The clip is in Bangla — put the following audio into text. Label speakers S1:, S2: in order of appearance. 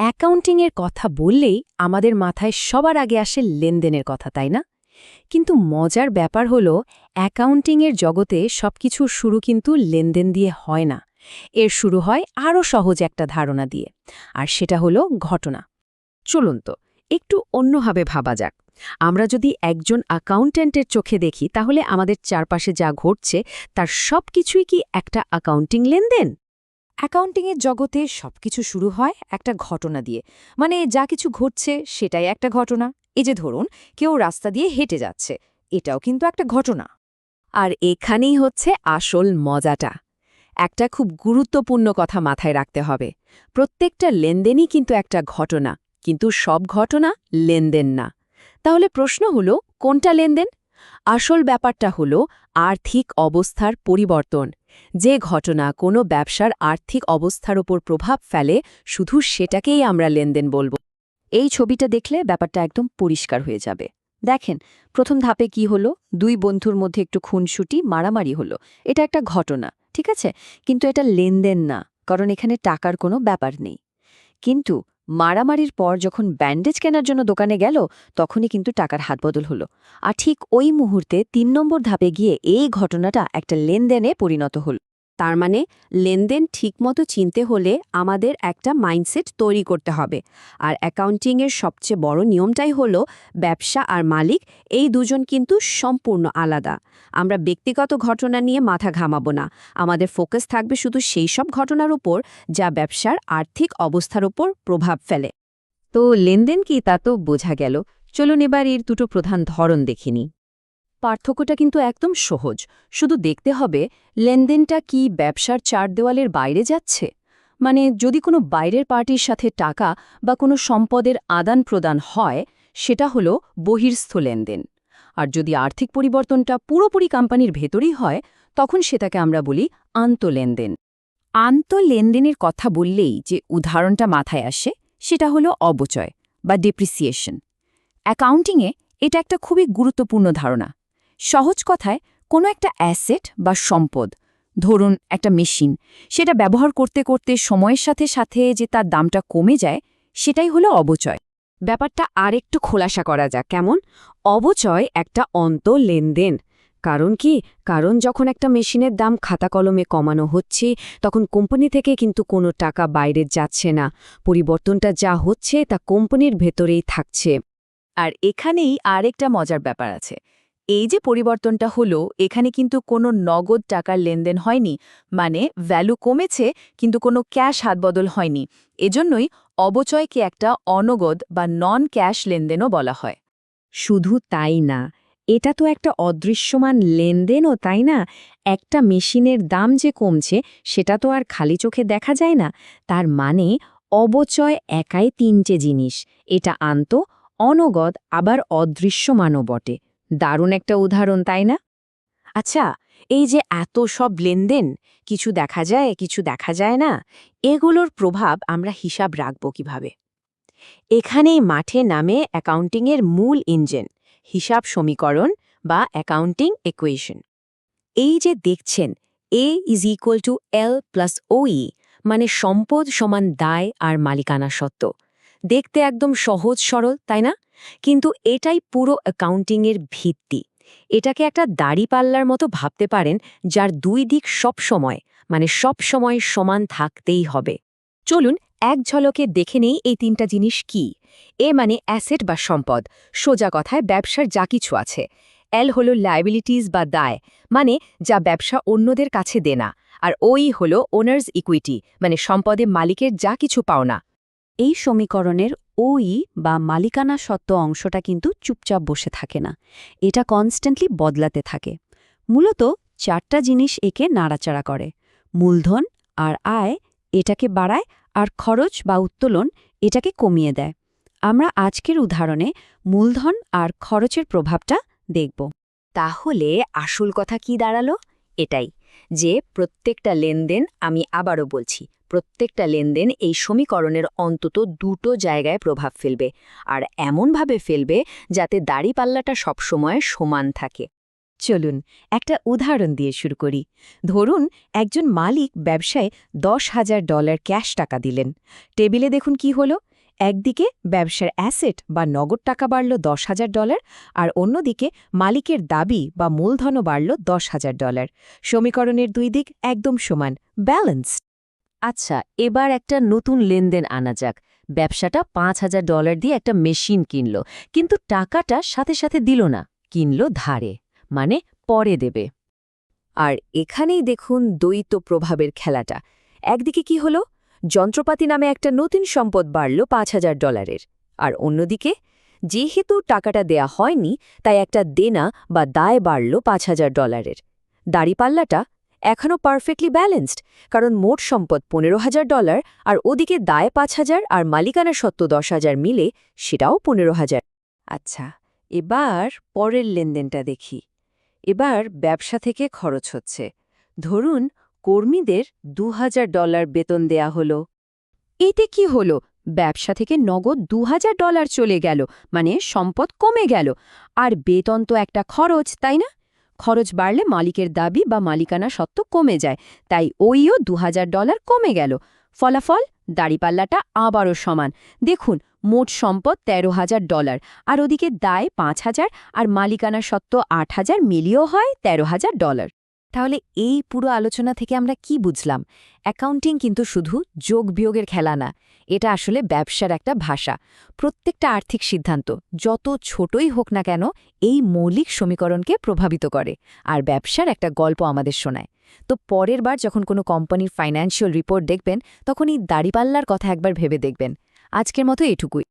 S1: অ্যাকাউন্টিংয়ের কথা বললেই আমাদের মাথায় সবার আগে আসে লেনদেনের কথা, তাই না? কিন্তু মজার ব্যাপার হলো, অ্যাকাউন্টিংয়ের জগতে সবকিছুর শুরু কিন্তু লেনদেন দিয়ে হয় না। এর শুরু হয় আরও সহজ একটা ধারণা দিয়ে, আর সেটা হলো ঘটনা। চলুন তো, একটু অন্যভাবে ভাবা যাক। আমরা যদি একজন অ্যাকাউন্ট্যান্টের চোখে দেখি, তাহলে আমাদের চারপাশে যা ঘটছে, তার সব কিছুই কি একটা অ্যাকাউন্টিং লেনদেন? অ্যাকাউন্টিংয়ের জগতে সবকিছু শুরু হয় একটা ঘটনা দিয়ে। মানে যা কিছু ঘটছে সেটাই একটা ঘটনা। এই যে ধরুন, কেউ রাস্তা দিয়ে হেঁটে যাচ্ছে, এটাও কিন্তু একটা ঘটনা। আর এখানেই হচ্ছে আসল মজাটা। একটা খুব গুরুত্বপূর্ণ কথা মাথায় রাখতে হবে। প্রত্যেকটা লেনদেনই কিন্তু একটা ঘটনা, কিন্তু সব ঘটনা লেনদেন না। তাহলে প্রশ্ন হলো, কোনটা লেনদেন? আসল ব্যাপারটা হলো আর্থিক অবস্থার পরিবর্তন। যে ঘটনা কোনো ব্যবসার আর্থিক অবস্থার ওপর প্রভাব ফেলে, শুধু সেটাকেই আমরা লেনদেন বলব। এই ছবিটা দেখলে ব্যাপারটা একদম পরিষ্কার হয়ে যাবে। দেখেন, প্রথম ধাপে কি হলো? দুই বন্ধুর মধ্যে একটু খুনসুটি, মারামারি হলো। এটা একটা ঘটনা, ঠিক আছে? কিন্তু এটা লেনদেন না, কারণ এখানে টাকার কোনো ব্যাপার নেই। কিন্তু মারামারির পর যখন ব্যান্ডেজ কেনার জন্য দোকানে গেল, তখনই কিন্তু টাকার হাত বদল হলো। আর ঠিক ওই মুহূর্তে তিন নম্বর ধাপে গিয়ে এই ঘটনাটা একটা লেনদেনে পরিণত হল। তার মানে লেনদেন ঠিকমতো চিনতে হলে আমাদের একটা মাইন্ডসেট তৈরি করতে হবে। আর অ্যাকাউন্টিংয়ের সবচেয়ে বড় নিয়মটাই হলো ব্যবসা আর মালিক, এই দুজন কিন্তু সম্পূর্ণ আলাদা। আমরা ব্যক্তিগত ঘটনা নিয়ে মাথা ঘামাবো না। আমাদের ফোকাস থাকবে শুধু সেই সব ঘটনার উপর যা ব্যবসার আর্থিক অবস্থার উপর প্রভাব ফেলে। তো লেনদেন কি তা তো বোঝা গেল। চলুন এবার এর দুটো প্রধান ধরন দেখিনি পার্থক্যটা কিন্তু একদম সহজ। শুধু দেখতে হবে, লেনদেনটা কি ব্যবসার চার দেওয়ালের বাইরে যাচ্ছে? মানে যদি কোনো বাইরের পার্টির সাথে টাকা বা কোনো সম্পদের আদান প্রদান হয়, সেটা হলো বহির্স্থ লেনদেন। আর যদি আর্থিক পরিবর্তনটা পুরোপুরি কোম্পানির ভেতরেই হয়, তখন সেটাকে আমরা বলি আন্তঃলেনদেন আন্তঃলেনদেনের কথা বললেই যে উদাহরণটা মাথায় আসে, সেটা হলো অবচয় বা ডেপ্রিসিয়েশন অ্যাকাউন্টিংয়ে এটা একটা খুবই গুরুত্বপূর্ণ ধারণা। সহজ কথায়, কোনো একটা অ্যাসেট বা সম্পদ, ধরুন একটা মেশিন, সেটা ব্যবহার করতে করতে সময়ের সাথে সাথে যে তার দামটা কমে যায়, সেটাই হলো অবচয়। ব্যাপারটা আরেকটু খোলাসা করা যাক, কেমন? অবচয় একটা অন্ত লেনদেন কারণ কি? কারণ যখন একটা মেশিনের দাম খাতা কলমে কমানো হচ্ছে, তখন কোম্পানি থেকে কিন্তু কোনো টাকা বাইরে যাচ্ছে না। পরিবর্তনটা যা হচ্ছে, তা কোম্পানির ভেতরেই থাকছে। আর এখানেই আরেকটা মজার ব্যাপার আছে। এই যে পরিবর্তনটা হলো, এখানে কিন্তু কোনো নগদ টাকার লেনদেন হয়নি মানে ভ্যালু কমেছে, কিন্তু কোনো ক্যাশ হাতবদল হয়নি। এজন্যই অবচয়কে একটা অনগদ বা নন ক্যাশ লেনদেনও বলা হয়। শুধু তাই না, এটা তো একটা অদৃশ্যমান লেনদেনও, তাই না? একটা মেশিনের দাম যে কমছে, সেটা তো আর খালি চোখে দেখা যায় না। তার মানে অবচয় একাই তিনটে জিনিস, এটা আন্ত, অনগদ আবার অদৃশ্যমানও বটে। দারুণ একটা উদাহরণ, তাই না? আচ্ছা এই যে এত সব লেনদেন, কিছু দেখা যায়, কিছু দেখা যায় না, এগুলোর প্রভাব আমরা হিসাব রাখব কীভাবে? এখানেই মাঠে নামে অ্যাকাউন্টিংয়ের মূল ইঞ্জিন, হিসাব সমীকরণ বা অ্যাকাউন্টিং ইকুয়েশন। এই যে দেখছেন A is equal to L plus ওই মানে সম্পদ সমান দায় আর মালিকানা সত্ত্ব। দেখতে একদম সহজ সরল, তাই না? কিন্তু এটাই পুরো অ্যাকাউন্টিংয়ের ভিত্তি। এটাকে একটা দাড়িপাল্লার মতো ভাবতে পারেন, যার দুই দিক সব সময় মানে সব সময় সমান থাকতেই হবে। চলুন এক ঝলকে দেখে নেই এই তিনটা জিনিস কি। এ মানে অ্যাসেট বা সম্পদ, সোজা কথায় ব্যবসার যা কিছু আছে। এল হল লাইবিলিটিস বা দায় মানে যা ব্যবসা অন্যদের কাছে দেনা আর ওই হল ওনার্স ইকুইটি মানে সম্পদে মালিকের যা কিছু পাওনা এই সমীকরণের ওই বা মালিকানা সত্ত্ব অংশটা কিন্তু চুপচাপ বসে থাকে না। এটা কনস্ট্যান্টলি বদলাতে থাকে। মূলত চারটা জিনিস একে নাড়াচাড়া করে। মূলধন আর আয় এটাকে বাড়ায় আর খরচ বা উত্তোলন এটাকে কমিয়ে দেয়। আমরা আজকের উদাহরণে মূলধন আর খরচের প্রভাবটা দেখব। তাহলে আসল কথা কি দাঁড়াল? এটাই, যে প্রত্যেকটা লেনদেন আমি আবারও বলছি প্রত্যেকটা লেনদেন এই সমীকরণের অন্তত দুটো জায়গায় প্রভাব ফেলবে আর এমনভাবে ফেলবে যাতে দাড়িপাল্লাটা সবসময় সমান থাকে। চলুন, একটা উদাহরণ দিয়ে শুরু করি। ধরুন, একজন মালিক ব্যবসায় দশ হাজার ডলার ক্যাশ টাকা দিলেন। টেবিলে দেখুন কি হলো। একদিকে ব্যবসার অ্যাসেট বা নগদ টাকা বাড়ল দশ হাজার ডলার আর অন্যদিকে মালিকের দাবি বা মূলধনও বাড়ল দশ হাজার ডলার। সমীকরণের দুই দিক একদম সমান ব্যালেন্স আচ্ছা এবার একটা নতুন লেনদেন আনা যাক। ব্যবসাটা পাঁচ হাজার ডলার দিয়ে একটা মেশিন কিনল, কিন্তু টাকাটা সাথে সাথে দিল না, কিনল ধারে মানে পরে দেবে। আর এখানেই দেখুন দ্বৈত প্রভাবের খেলাটা। একদিকে কি হলো? যন্ত্রপাতি নামে একটা নতুন সম্পদ বাড়ল পাঁচ হাজার ডলারের। আর অন্যদিকে, যেহেতু টাকাটা দেয়া হয়নি, তাই একটা দেনা বা দায় বাড়ল পাঁচ হাজার ডলারের। দাড়িপাল্লাটা এখনও পারফেক্টলি ব্যালেন্সড কারণ মোট সম্পদ পনেরো হাজার ডলার আর ওদিকে দায় পাঁচ হাজার আর মালিকানা সত্ত্ব দশ হাজার মিলে সেটাও পনেরো হাজার। আচ্ছা এবার পরের লেনদেনটা দেখি। এবার ব্যবসা থেকে খরচ হচ্ছে। ধরুন কর্মীদের দু হাজার ডলার বেতন দেয়া হলো। এতে কি হলো? ব্যবসা থেকে নগদ দু হাজার ডলার চলে গেল মানে সম্পদ কমে গেল। আর বেতন তো একটা খরচ, তাই না? খরচ বাড়লে মালিকের দাবি বা মালিকানা সত্ত্ব কমে যায়, তাই ওইও দু হাজার ডলার কমে গেল। ফলাফল? দাড়িপাল্লাটা আবারও সমান। দেখুন, মোট সম্পদ তেরো হাজার ডলার, আর ওদিকে দায় পাঁচ হাজার আর মালিকানা সত্ত্ব আট হাজার মিলিয়েও হয় তেরো হাজার ডলার। তাহলে এই পুরো আলোচনা থেকে আমরা কি বুঝলাম? অ্যাকাউন্টিং কিন্তু শুধু যোগ বিয়োগের খেলা না, এটা আসলে ব্যবসার একটা ভাষা। প্রত্যেকটা আর্থিক সিদ্ধান্ত, যত ছোটই হোক না কেন, এই মৌলিক সমীকরণকে প্রভাবিত করে, আর ব্যবসার একটা গল্প আমাদের শোনায়। তো পরের বার যখন কোনো কোম্পানির ফাইন্যান্সিয়াল রিপোর্ট দেখবেন, তখন এই দাড়িপাল্লার কথা একবার ভেবে দেখবেন। আজকের মতো এটুকুই।